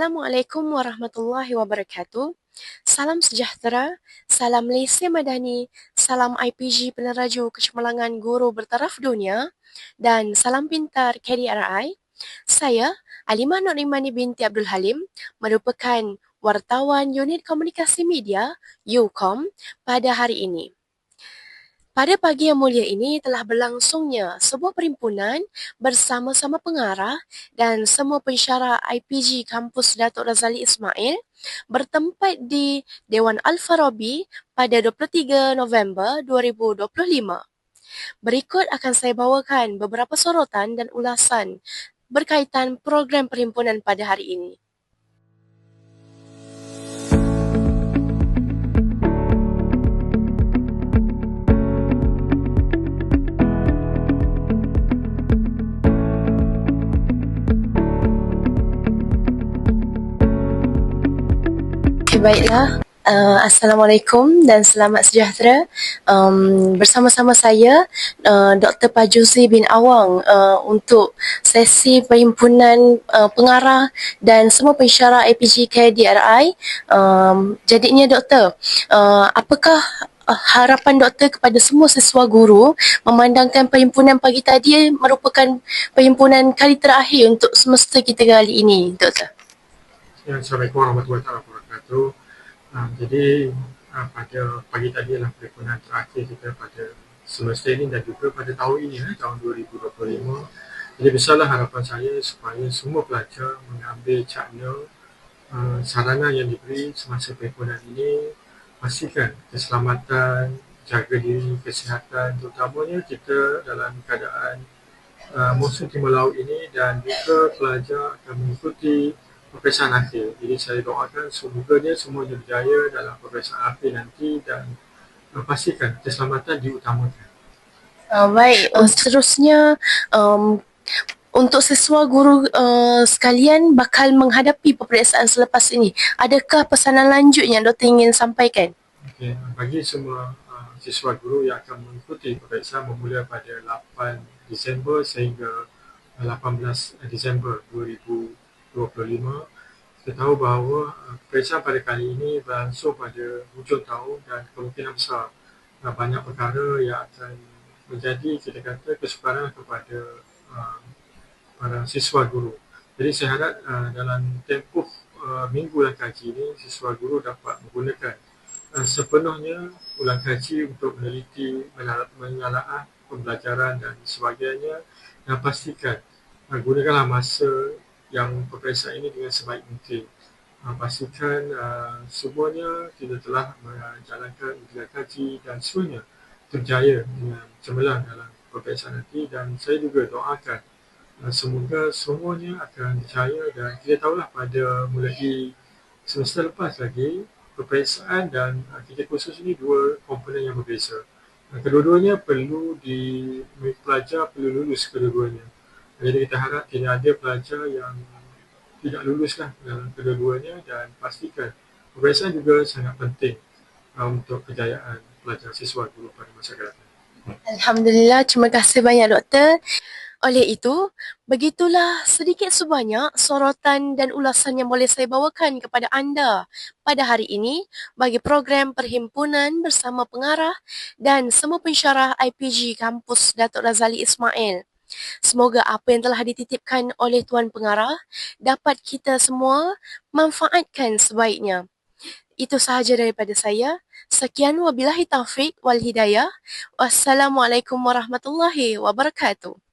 Assalamualaikum warahmatullahi wabarakatuh. Salam sejahtera, salam Malaysia Madani, salam IPG Peneraju Kecemerlangan Guru Bertaraf Dunia dan salam pintar KDRI. Saya, Alimah Nurimani binti Abdul Halim, merupakan wartawan unit komunikasi media UCOM pada hari ini. Pada pagi yang mulia ini telah berlangsungnya sebuah perhimpunan bersama-sama pengarah dan semua pensyarah IPG Kampus Datuk Razali Ismail bertempat di Dewan Al-Farabi pada 23 November 2025. Berikut akan saya bawakan beberapa sorotan dan ulasan berkaitan program perhimpunan pada hari ini. Baiklah, uh, Assalamualaikum dan selamat sejahtera. Um, bersama-sama saya, uh, Dr. Pajuzi bin Awang uh, untuk sesi perhimpunan uh, pengarah dan semua pensyarah APG KDRI. Um, jadinya Doktor, uh, apakah harapan doktor kepada semua siswa guru memandangkan perhimpunan pagi tadi merupakan perhimpunan kali terakhir untuk semesta kita kali ini, Doktor? Ya, Assalamualaikum warahmatullahi wabarakatuh wabarakatuh. Uh, jadi uh, pada pagi tadi adalah perhimpunan terakhir kita pada semester ini dan juga pada tahun ini, eh, tahun 2025. Jadi besarlah harapan saya supaya semua pelajar mengambil cakna uh, saranan yang diberi semasa perhimpunan ini pastikan keselamatan, jaga diri, kesihatan terutamanya kita dalam keadaan uh, musim timur laut ini dan juga pelajar akan mengikuti peperiksaan akhir. Jadi saya doakan semoga dia semuanya berjaya dalam peperiksaan akhir nanti dan pastikan keselamatan diutamakan. Uh, baik, uh, seterusnya um, untuk siswa guru uh, sekalian bakal menghadapi peperiksaan selepas ini. Adakah pesanan lanjut yang Dr. ingin sampaikan? Okay. Bagi semua uh, siswa guru yang akan mengikuti peperiksaan bermula pada 8 Disember sehingga 18 Disember 2020, 2025 kita tahu bahawa uh, peperiksaan pada kali ini berlangsung pada hujung tahun dan kemungkinan besar uh, banyak perkara yang akan menjadi kita kata kesukaran kepada uh, para siswa guru. Jadi saya harap uh, dalam tempoh uh, minggu ulang kaji ini siswa guru dapat menggunakan uh, sepenuhnya ulang kaji untuk meneliti, menelaah pembelajaran dan sebagainya dan pastikan uh, gunakanlah masa yang peperiksaan ini dengan sebaik mungkin. Uh, pastikan uh, semuanya kita telah menjalankan ujian kaji dan semuanya terjaya dengan cemerlang dalam peperiksaan nanti dan saya juga doakan uh, semoga semuanya akan berjaya dan kita tahulah pada mulai semester lepas lagi peperiksaan dan uh, tiga kursus ini dua komponen yang berbeza. Uh, kedua-duanya perlu di pelajar perlu lulus kedua-duanya. Jadi kita harap tidak ada pelajar yang tidak lulus lah dalam kedua-duanya dan pastikan peperiksaan juga sangat penting uh, untuk kejayaan pelajar siswa guru pada masa akan datang. Alhamdulillah, terima kasih banyak doktor. Oleh itu, begitulah sedikit sebanyak sorotan dan ulasan yang boleh saya bawakan kepada anda pada hari ini bagi program perhimpunan bersama pengarah dan semua pensyarah IPG Kampus Datuk Razali Ismail. Semoga apa yang telah dititipkan oleh Tuan Pengarah dapat kita semua manfaatkan sebaiknya. Itu sahaja daripada saya. Sekian wabillahi taufik wal hidayah. Wassalamualaikum warahmatullahi wabarakatuh.